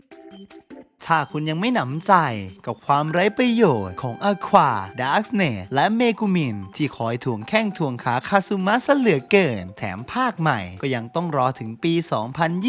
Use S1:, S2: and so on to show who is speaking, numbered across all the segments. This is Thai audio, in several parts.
S1: Thank you. ถ้าคุณยังไม่หนำใจกับความไร้ประโยชน์ของอควาดาร์กเนและเมกุมิน ที่คอยถ่วงแข้งถ่วงขาคาซุมะซะเหลือเกิน แถมภาคใหม่ก็ยังต้องรอถึงปี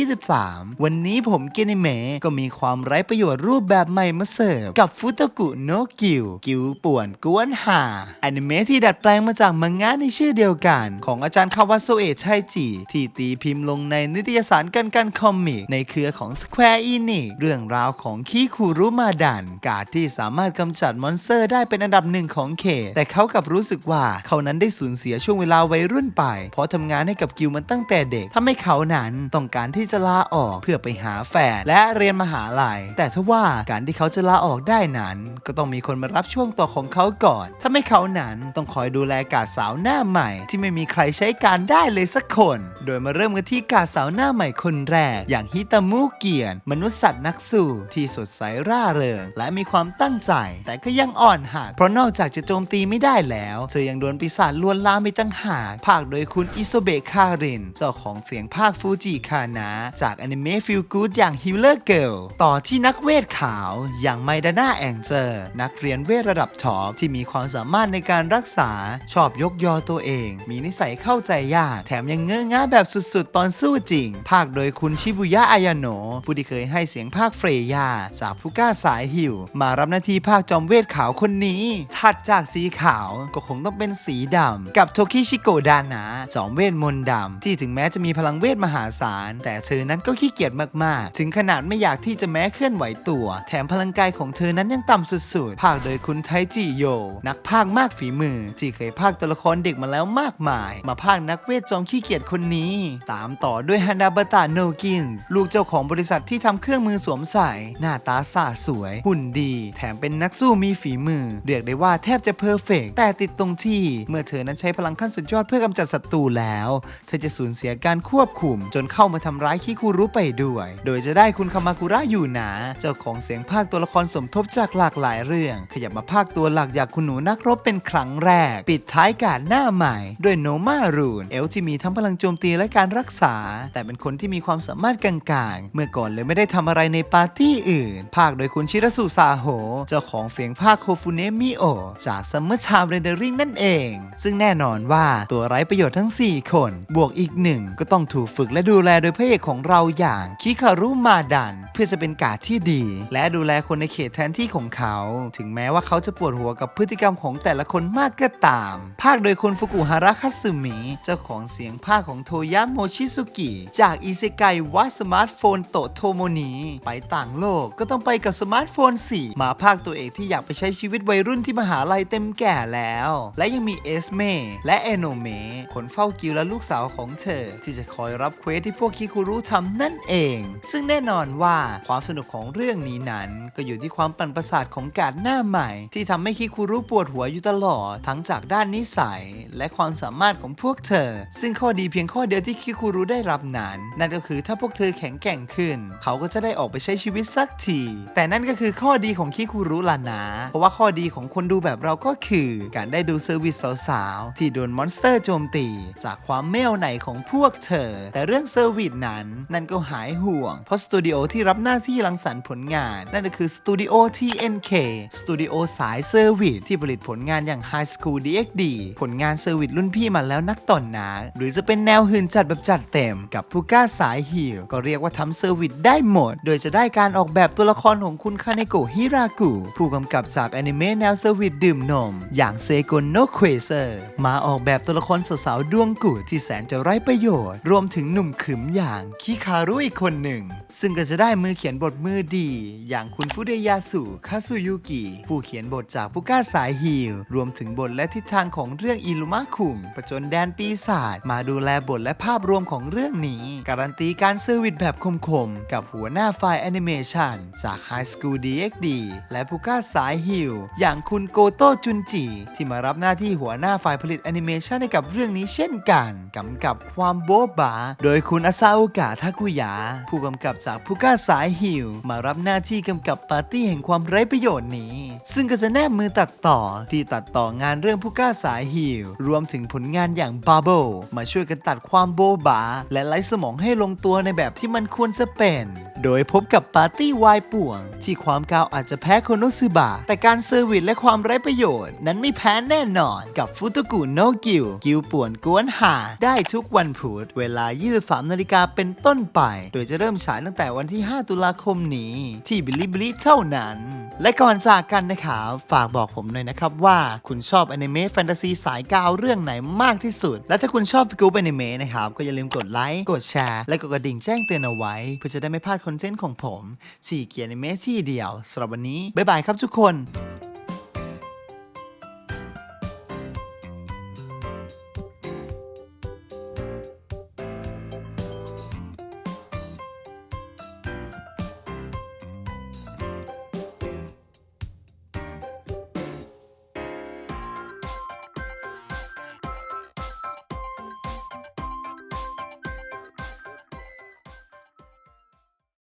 S1: 2023 วันนี้ผมเกนิเมะก็มีความไร้ประโยชน์รูปแบบใหม่มาเสิร์ฟ กับฟุตกุโนกิว กิวป่วนกวนหาอนิเมะที่ดัดแปลงมาจากมังงะในชื่อเดียวกัน ของอาจารย์คาวาโซเอะไทจิที่ตีพิมพ์ลงในนิตยสารกันกันคอมิกในเครือของ Square Enix เรื่องราวของคิคุรุมาดันกาดที่สามารถกำจัดมอนสเตอร์ได้เป็นอันดับหนึ่งของเขต แต่เขากลับรู้สึกว่าเขานั้นได้สูญเสียช่วงเวลาวัยรุ่นไป เพราะทำงานให้กับกิลมันตั้งแต่เด็กทำให้เขานั้นต้องการที่จะลาออกเพื่อไปหาแฟนและเรียนมหาลัย แต่ทว่าการที่เขาจะลาออกได้นั้น ก็ต้องมีคนมารับช่วงต่อของเขาก่อนทำให้เขานั้นต้องคอยดูแลกาดสาวหน้าใหม่ ที่ไม่มีใครใช้การได้เลยสักคน โดยมาเริ่มกันที่กาดสาวหน้าใหม่คนแรก อย่างฮิตามุเกียน มนุษย์สัตว์นักสู้ที่สดใสร่าเริง และมีความตั้งใจ แต่ก็ยังอ่อนหัดเพราะนอกจากจะโจมตีไม่ได้แล้ว เธอยังโดนปีศาจลวนลามไปตั้งหากภาคโดยคุณอิโซเบะคาริน เจ้าของเสียงภาคฟูจิคานะจากอนิเมะฟิลกูดอย่างฮิลเลอร์เกิลต่อที่นักเวทขาวอย่างไมดาน่าแองเจอร์ นักเรียนเวทระดับท็อปที่มีความสามารถในการรักษาชอบยกยอตัวเอง มีนิสัยเข้าใจยาก แถมยังเงื้อง่าแบบสุดๆ ตอนสู้จริง ภาคโดยคุณชิบุยะอายาโนะผู้ที่เคยให้เสียงภาคเฟรยาจากผู้กล้าสายหิว มารับหน้าที่ภาคจอมเวทขาวคนนี้ ถัดจากสีขาวก็คงต้องเป็นสีดำ กับโทคิชิโกดานะจอมเวทมนต์ดำที่ถึงแม้จะมีพลังเวทมหาศาล แต่เธอนั้นก็ขี้เกียจมากๆ ถึงขนาดไม่อยากที่จะแม้เคลื่อนไหวตัว แถมพลังกายของเธอนั้นยังต่ำสุดๆ ภาคโดยคุณไทจิโย นักภาคมากฝีมือ ที่เคยภาคตัวละครเด็กมาแล้วมากมาย มาภาคนักเวทจอมขี้เกียจคนนี้ ตามต่อด้วยฮานาบะตะโนกินลูกเจ้าของบริษัทที่ทำเครื่องมือสวมใส่หน้าตาสะสวย หุ่นดี แถมเป็นนักสู้มีฝีมือ เรียกได้ว่าแทบจะเพอร์เฟกแต่ติดตรงที่เมื่อเธอนั้นใช้พลังขั้นสุดยอดเพื่อกำจัดศัตรูแล้ว เธอจะสูญเสียการควบคุม จนเข้ามาทำร้ายคิคุรุไปด้วย โดยจะได้คุณคามาคุระอยู่หนา เจ้าของเสียงภาคตัวละครสมทบจากหลากหลายเรื่อง ขยับมาภาคตัวหลักอย่างคุณหนูนักรบเป็นครั้งแรก ปิดท้ายการหน้าใหม่ ด้วยโนมารูนเอลที่มีทั้งพลังโจมตีและการรักษา แต่เป็นคนที่มีความสามารถกลางๆ เมื่อก่อนเลยไม่ได้ทำอะไรในปาร์ตี้อื่นภาคโดยคุณชิรสุซาโหเจ้าของเสียงภาคโคฟูเนะมิโอจากซัมเมอร์ชามเรนเดอริงนั่นเอง ซึ่งแน่นอนว่าตัวไร้ประโยชน์ทั้ง 4 คน บวกอีกหนึ่งก็ต้องถูกฝึกและดูแลโดยพระเอกของเราอย่างคิคารุมาดัน เพื่อจะเป็นกาดที่ดี และดูแลคนในเขตแทนที่ของเขา ถึงแม้ว่าเขาจะปวดหัวกับพฤติกรรมของแต่ละคนมากก็ตาม ภาคโดยคุณฟุกุฮาระคัตสึมิเจ้าของเสียงภาคของโทยะโมชิซุกิ จากอิเซไกวะสมาร์ทโฟนโตโทโมนีไปต่างโลกก็ต้องไปกับสมาร์ทโฟน 4 มาภาคตัวเอกที่อยากไปใช้ชีวิตวัยรุ่นที่มหาลัยเต็มแก่แล้ว และยังมีเอสเมและเอโนเมคนเฝ้ากิลและลูกสาวของเธอ ที่จะคอยรับเควสที่พวกคิคุรุทำนั่นเอง ซึ่งแน่นอนว่าความสนุกของเรื่องนี้นั้น ก็อยู่ที่ความปั่นประสาทของการหน้าใหม่ ที่ทำให้คิคุรุปวดหัวอยู่ตลอดทั้งจากด้านนิสัย และความสามารถของพวกเธอ ซึ่งข้อดีเพียงข้อเดียวที่คิคุรุได้รับนั้น นั่นก็คือถ้าพวกเธอแข็งแกร่งขึ้น เขาก็จะได้ออกไปใช้ชีวิตสักที แต่นั่นก็คือข้อดีของคิคุรุล่ะนะ เพราะว่าข้อดีของคนดูแบบเราก็คือ การได้ดูเซอร์วิสสาวๆ ที่โดนมอนสเตอร์โจมตี จากความเม่วไหนของพวกเธอ แต่เรื่องเซอร์วิสนั้น นั่นก็หายห่วง เพราะสตูดิโอที่รับหน้าที่รังสรรค์ผลงาน นั่นก็คือสตูดิโอ TNK สตูดิโอสายเซอร์วิสที่ผลิตผลงานอย่าง High School DxD ผลงานเซอร์วิสรุ่นพี่มาแล้วนักต่อนนาหรือจะเป็นแนวหื่นจัดแบบจัดเต็ม กับผู้กล้าสายฮิลก็เรียกว่าทำเซอร์วิสได้หมด โดยจะได้การออกแบบตัวละครของคุณคาเนโกะฮิรากุ ผู้กำกับจากอนิเมะแนวเซอร์วิสดื่มนม อย่างเซโกโนเควเซอร์มาออกแบบตัวละครสาวๆดวงกุดที่แสนจะไร้ประโยชน์ รวมถึงหนุ่มขึมอย่างคิคารุอีกคนหนึ่ง ซึ่งก็จะได้มือเขียนบทมือดี อย่างคุณฟุเดยาสุคาซุยุกิผู้เขียนบทจากผู้กล้าสายฮิลรวมถึงบทและทิศทางของเรื่องอิลุมะคุงประจนแดนปีศาจมาดูแลบทและภาพรวมของเรื่องนี้ การันตีการเซอร์วิสแบบคมๆกับหัวหน้าฝ่ายแอนิเมชันจาก High School DxD และผู้กล้าสายฮิลอย่างคุณโกโต้จุนจิ ที่มารับหน้าที่หัวหน้าฝ่ายผลิตแอนิเมชันให้กับเรื่องนี้เช่นกันกำกับความโบ๊ะบา โดยคุณอาซาโอกะทาคุยะผู้กำกับจากผู้กล้าสายฮิลมารับหน้าที่กำกับปาร์ตี้แห่งความไร้ประโยชน์นี้ ซึ่งก็จะแนบมือตัดต่อที่ตัดต่องานเรื่องผู้กล้าสายฮิวรวมถึงผลงานอย่าง Bubble มาช่วยกันตัดความโบบา และไร้สมองให้ลงตัวในแบบที่มันควรจะเป็น โดยพบกับปาร์ตี้วายป่วง ที่ความกาวอาจจะแพ้โคโนซึบะแต่การเซอร์วิสและความไร้ประโยชน์ นั้นไม่แพ้แน่นอนกับฟุตกุโนกิว กิวป่วนกวนหา ได้ทุกวันพุธเวลา 23นาฬิกาเป็นต้นไป โดยจะเริ่มฉายตั้งแต่วันที่ 5 ตุลาคมนี้ ที่บิลิบิลิเท่านั้น และก่อนจากกันนะครับฝากบอกผมหน่อยนะครับว่าคุณชอบอนิเมะแฟนตาซีสายกาวเรื่องไหนมากที่สุด และถ้าคุณชอบฟิกูปอนิเมะนะครับก็อย่าลืมกดไลค์กดแชร์และกดกระดิ่งแจ้งเตือนเอาไว้ เพื่อจะได้ไม่พลาดคอนเทนต์ของผมที่เกียร์ในเมสที่เดียวสำหรับวันนี้ บ๊ายบายครับทุกคน